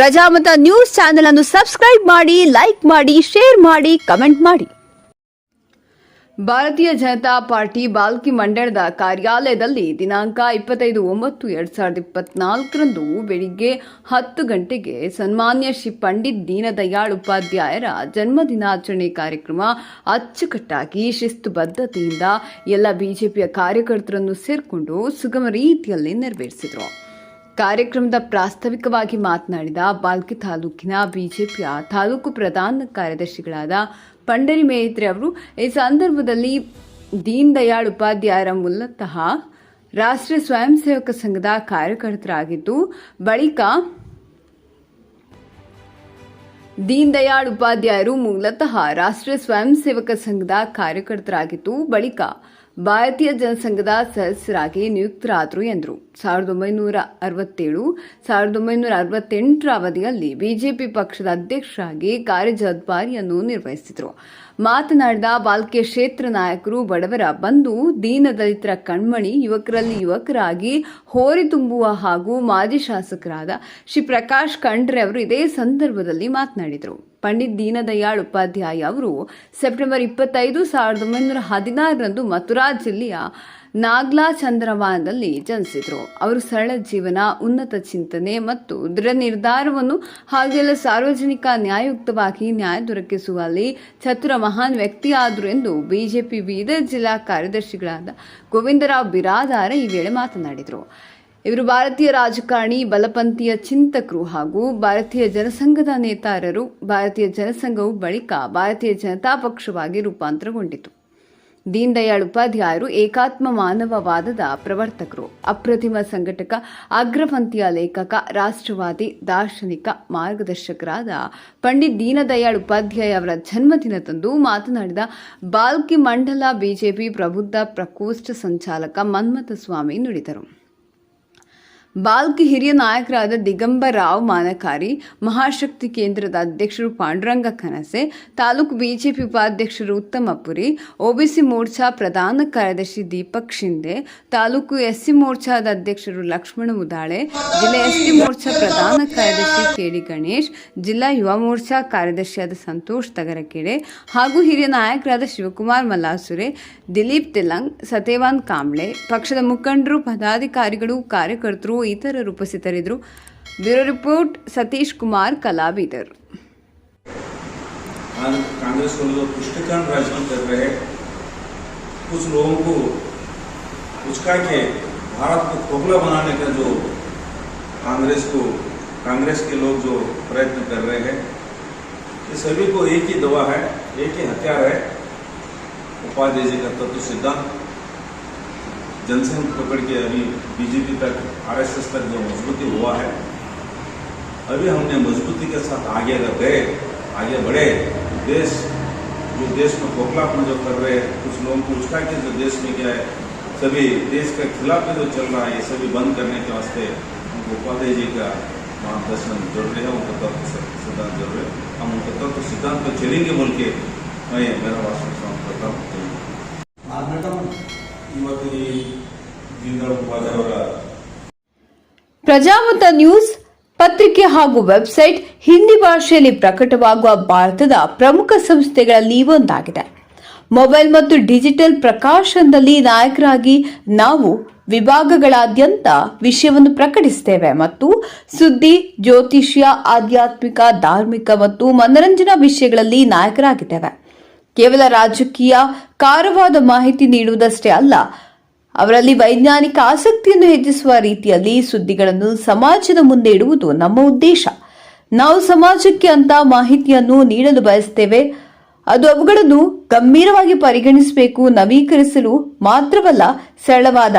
Prajamata news channel ಅನ್ನು subscribe ಮಾಡಿ, like ಮಾಡಿ, ಶೇರ್ ಮಾಡಿ, ಕಮೆಂಟ್ ಮಾಡಿ. ಭಾರತೀಯ ಜನತಾ ಪಾರ್ಟಿ ಬಾಲ್ಕಿ ಮಂಡಳದ ಕಾರ್ಯಾಲಯದಲ್ಲಿ ದಿನಾಂಕ ಇಪ್ಪತ್ತೈದು ಒಂಬತ್ತು ಎರಡು ಸಾವಿರದ ಇಪ್ಪತ್ನಾಲ್ಕರಂದು ಬೆಳಿಗ್ಗೆ ಹತ್ತು ಗಂಟೆಗೆ ಸನ್ಮಾನ್ಯ ಶ್ರೀ ಪಂಡಿತ್ ದೀನದಯಾಳ್ ಉಪಾಧ್ಯಾಯರ ಜನ್ಮದಿನಾಚರಣೆ ಕಾರ್ಯಕ್ರಮ ಅಚ್ಚುಕಟ್ಟಾಗಿ ಶಿಸ್ತುಬದ್ಧತೆಯಿಂದ ಎಲ್ಲ ಬಿಜೆಪಿಯ ಕಾರ್ಯಕರ್ತರನ್ನು ಸೇರಿಕೊಂಡು ಸುಗಮ ರೀತಿಯಲ್ಲಿ ನೆರವೇರಿಸಿದರು. ಕಾರ್ಯಕ್ರಮದ ಪ್ರಾಸ್ತಾವಿಕವಾಗಿ ಮಾತನಾಡಿದ ಬಾಲ್ಕಿ ತಾಲೂಕಿನ ಬಿಜೆಪಿಯ ತಾಲೂಕು ಪ್ರಧಾನ ಕಾರ್ಯದರ್ಶಿಗಳಾದ ಪಂಡರಿ ಮೇತ್ರಿ ಅವರು, ಈ ಸಂದರ್ಭದಲ್ಲಿ ದೀನ್ ದಯಾಳ್ ಉಪಾಧ್ಯಾಯರ ಮೂಲತಃ ರಾಷ್ಟ್ರೀಯ ಸ್ವಯಂ ಸೇವಕ ಸಂಘದ ಕಾರ್ಯಕರ್ತರಾಗಿದ್ದು, ಬಳಿಕ ದೀನ್ ದಯಾಳ್ ಉಪಾಧ್ಯಾಯರು ಮೂಲತಃ ರಾಷ್ಟ್ರೀಯ ಸ್ವಯಂ ಸೇವಕ ಸಂಘದ ಕಾರ್ಯಕರ್ತರಾಗಿದ್ದು, ಬಳಿಕ ಭಾರತೀಯ ಜನಸಂಘದ ಸದಸ್ಯರಾಗಿ ನಿಯುಕ್ತರಾದರು ಎಂದರು. ಸಾವಿರದ ಒಂಬೈನೂರ ಅರವತ್ತೇಳು, ಸಾವಿರದ ಒಂಬೈನೂರ ಅರವತ್ತೆಂಟರ ಅವಧಿಯಲ್ಲಿ ಬಿಜೆಪಿ ಪಕ್ಷದ ಅಧ್ಯಕ್ಷರಾಗಿ ಕಾರ್ಯಜವಾಬ್ದಾರಿಯನ್ನು ನಿರ್ವಹಿಸಿದರು. ಮಾತನಾಡಿದ ಬಾಲ್ಕೆ ಕ್ಷೇತ್ರ ನಾಯಕರು, ಬಡವರ ಬಂಧು ದೀನ ದಲಿತರ ಕಣ್ಮಣಿ, ಯುವಕರಲ್ಲಿ ಯುವಕರಾಗಿ ಹೋರಿ ತುಂಬುವ ಹಾಗೂ ಮಾಜಿ ಶಾಸಕರಾದ ಶ್ರೀ ಪ್ರಕಾಶ್ ಖಂಡ್ರೆ ಅವರು ಇದೇ ಸಂದರ್ಭದಲ್ಲಿ ಮಾತನಾಡಿದರು. ಪಂಡಿತ್ ದೀನದಯಾಳ್ ಉಪಾಧ್ಯಾಯ ಅವರು, ಸೆಪ್ಟೆಂಬರ್ ಇಪ್ಪತ್ತೈದು, ಸಾವಿರದ ಒಂಬೈನೂರ ಹದಿನಾರರಂದು ಮಥುರಾ ಜಿಲ್ಲೆಯ ನಾಗ್ಲಾ ಚಂದ್ರವಾನದಲ್ಲಿ ಜನಿಸಿದರು. ಅವರು ಸರಳ ಜೀವನ, ಉನ್ನತ ಚಿಂತನೆ ಮತ್ತು ದೃಢ ನಿರ್ಧಾರವನ್ನು ಹಾಗೆಲ್ಲ ಸಾರ್ವಜನಿಕ ನ್ಯಾಯಯುಕ್ತವಾಗಿ ನ್ಯಾಯ ದೊರಕಿಸುವಲ್ಲಿ ಚತುರ ಮಹಾನ್ ವ್ಯಕ್ತಿಯಾದರು ಎಂದು ಬಿಜೆಪಿ ಬೀದರ್ ಜಿಲ್ಲಾ ಕಾರ್ಯದರ್ಶಿಗಳಾದ ಗೋವಿಂದರಾವ್ ಬಿರಾದಾರ ಈ ವೇಳೆ ಮಾತನಾಡಿದರು. ಇವರು ಭಾರತೀಯ ರಾಜಕಾರಣಿ, ಬಲಪಂಥೀಯ ಚಿಂತಕರು ಹಾಗೂ ಭಾರತೀಯ ಜನಸಂಘದ ನೇತಾರರು. ಭಾರತೀಯ ಜನಸಂಘವು ಬಳಿಕ ಭಾರತೀಯ ಜನತಾ ಪಕ್ಷವಾಗಿ ರೂಪಾಂತರಗೊಂಡಿತು. ದೀನ್ ದಯಾಳ್ ಉಪಾಧ್ಯಾಯರು ಏಕಾತ್ಮ ಮಾನವವಾದದ ಪ್ರವರ್ತಕರು. ಅಪ್ರತಿಮ ಸಂಘಟಕ, ಅಗ್ರಪಂಥೀಯ ಲೇಖಕ, ರಾಷ್ಟ್ರವಾದಿ, ದಾರ್ಶನಿಕ, ಮಾರ್ಗದರ್ಶಕರಾದ ಪಂಡಿತ್ ದೀನದಯಾಳ್ ಉಪಾಧ್ಯಾಯ ಅವರ ಜನ್ಮದಿನದಂದು ಮಾತನಾಡಿದ ಬಾಲ್ಕಿ ಮಂಡಲ ಬಿಜೆಪಿ ಪ್ರಬುದ್ಧ ಪ್ರಕೋಷ್ಠ ಸಂಚಾಲಕ ಮನ್ಮಥ ಸ್ವಾಮಿ ನುಡಿದರು. ಬಾಲ್ಕಿ ಹಿರಿಯ ನಾಯಕರಾದ ದಿಗಂಬರಾವ್ ಮಾನಕಾರಿ, ಮಹಾಶಕ್ತಿ ಕೇಂದ್ರದ ಅಧ್ಯಕ್ಷರು ಪಾಂಡುರಂಗ ಕನಸೆ, ತಾಲೂಕು ಬಿಜೆಪಿ ಉಪಾಧ್ಯಕ್ಷರು ಉತ್ತಮಪುರಿ, ಒಬಿಸಿ ಮೋರ್ಚಾ ಪ್ರಧಾನ ಕಾರ್ಯದರ್ಶಿ ದೀಪಕ್ ಶಿಂದೆ, ತಾಲೂಕು ಎಸ್ಸಿ ಮೋರ್ಚಾದ ಅಧ್ಯಕ್ಷರು ಲಕ್ಷ್ಮಣ ಮುದಾಳೆ ಜಿಲ್ಲಾ ಎಸ್ಸಿ ಮೋರ್ಚಾ ಪ್ರಧಾನ ಕಾರ್ಯದರ್ಶಿ ಕೆಡಿ ಗಣೇಶ್, ಜಿಲ್ಲಾ ಯುವ ಮೋರ್ಚಾ ಕಾರ್ಯದರ್ಶಿಯಾದ ಸಂತೋಷ್ ತಗರಕೆರೆ ಹಾಗೂ ಹಿರಿಯ ನಾಯಕರಾದ ಶಿವಕುಮಾರ್ ಮಲ್ಲಾಸುರೆ, ದಿಲೀಪ್ ತಿಲಂಗ್ ಸತೇವಾನ್ ಕಾಂಬ್ಳೆ, ಪಕ್ಷದ ಮುಖಂಡರು, ಪದಾಧಿಕಾರಿಗಳು, ಕಾರ್ಯಕರ್ತರು ಇತರರು ಉಪಸ್ಥಿತರಿದ್ದರು ಬ್ಯೂರೋ ರಿಪೋರ್ಟ್ ಸತೀಶ್ ಕುಮಾರ್ ಕಲಾವಿದರ್ आज कांग्रेस को लोग पुष्टिकरण राजनीति कर रहे हैं कुछ लोगों को उचका के भारत को खोखला बनाने का जो कांग्रेस को कांग्रेस के लोग जो प्रयत्न कर रहे हैं ये सभी को एक ही दवा है एक ही हथियार है उपाध्याय जी का तत्व सिद्धांत जनसंघ पकड़ के अभी बीजेपी तक, आरएसएस तक जो मजबूती हुआ है, अभी हमने मजबूती के साथ आगे अगर गए, आगे बढ़े देश, जो देश में खोखलापन जो कर रहे हैं, कुछ लोगों को उचका के जो देश में क्या है, सभी देश के खिलाफ जो चल रहा है, ये सभी बंद करने के वास्ते उनको उपाध्याय जी का मार्गदर्शन ज़रूरी है, उनका तत्व सिद्धांत ज़रूरी है। हम उनका तत्व सिद्धांत पर चलेंगे बोल के मैं मेरा समाप्त करता हूँ। ಇವತ್ತು ಪ್ರಜಾಮತ ನ್ಯೂಸ್, ಪತ್ರಿಕೆ ಹಾಗೂ ವೆಬ್ಸೈಟ್ ಹಿಂದಿ ಭಾಷೆಯಲ್ಲಿ ಪ್ರಕಟವಾಗುವ ಭಾರತದ ಪ್ರಮುಖ ಸಂಸ್ಥೆಗಳಲ್ಲಿ ಒಂದಾಗಿದೆ. ಮೊಬೈಲ್ ಮತ್ತು ಡಿಜಿಟಲ್ ಪ್ರಕಾಶನದಲ್ಲಿ ನಾಯಕರಾಗಿ ನಾವು ವಿಭಾಗಗಳಾದ್ಯಂತ ವಿಷಯವನ್ನು ಪ್ರಕಟಿಸುತ್ತೇವೆ ಮತ್ತು ಸುದ್ದಿ, ಜ್ಯೋತಿಷ್ಯ, ಆಧ್ಯಾತ್ಮಿಕ, ಧಾರ್ಮಿಕ ಮತ್ತು ಮನರಂಜನಾ ವಿಷಯಗಳಲ್ಲಿ ನಾಯಕರಾಗಿದ್ದೇವೆ. ಕೇವಲ ರಾಜಕೀಯ ಕಾರವಾದ ಮಾಹಿತಿ ನೀಡುವುದಷ್ಟೇ ಅಲ್ಲ, ಅವರಲ್ಲಿ ವೈಜ್ಞಾನಿಕ ಆಸಕ್ತಿಯನ್ನು ಹೆಚ್ಚಿಸುವ ರೀತಿಯಲ್ಲಿ ಸುದ್ದಿಗಳನ್ನು ಸಮಾಜದ ಮುಂದೆ ಇಡುವುದು ನಮ್ಮ ಉದ್ದೇಶ. ನಾವು ಸಮಾಜಕ್ಕೆ ಅಂತ ಮಾಹಿತಿಯನ್ನು ನೀಡಲು ಬಯಸ್ತೇವೆ. ಅದು ಅವುಗಳನ್ನು ಗಂಭೀರವಾಗಿ ಪರಿಗಣಿಸಬೇಕು, ನವೀಕರಿಸಲು ಮಾತ್ರವಲ್ಲ, ಸರಳವಾದ,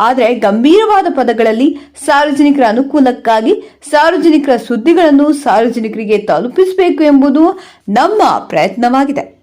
ಆದರೆ ಗಂಭೀರವಾದ ಪದಗಳಲ್ಲಿ ಸಾರ್ವಜನಿಕರ ಅನುಕೂಲಕ್ಕಾಗಿ ಸಾರ್ವಜನಿಕರ ಸುದ್ದಿಗಳನ್ನು ಸಾರ್ವಜನಿಕರಿಗೆ ತಲುಪಿಸಬೇಕು ಎಂಬುದು ನಮ್ಮ ಪ್ರಯತ್ನವಾಗಿದೆ.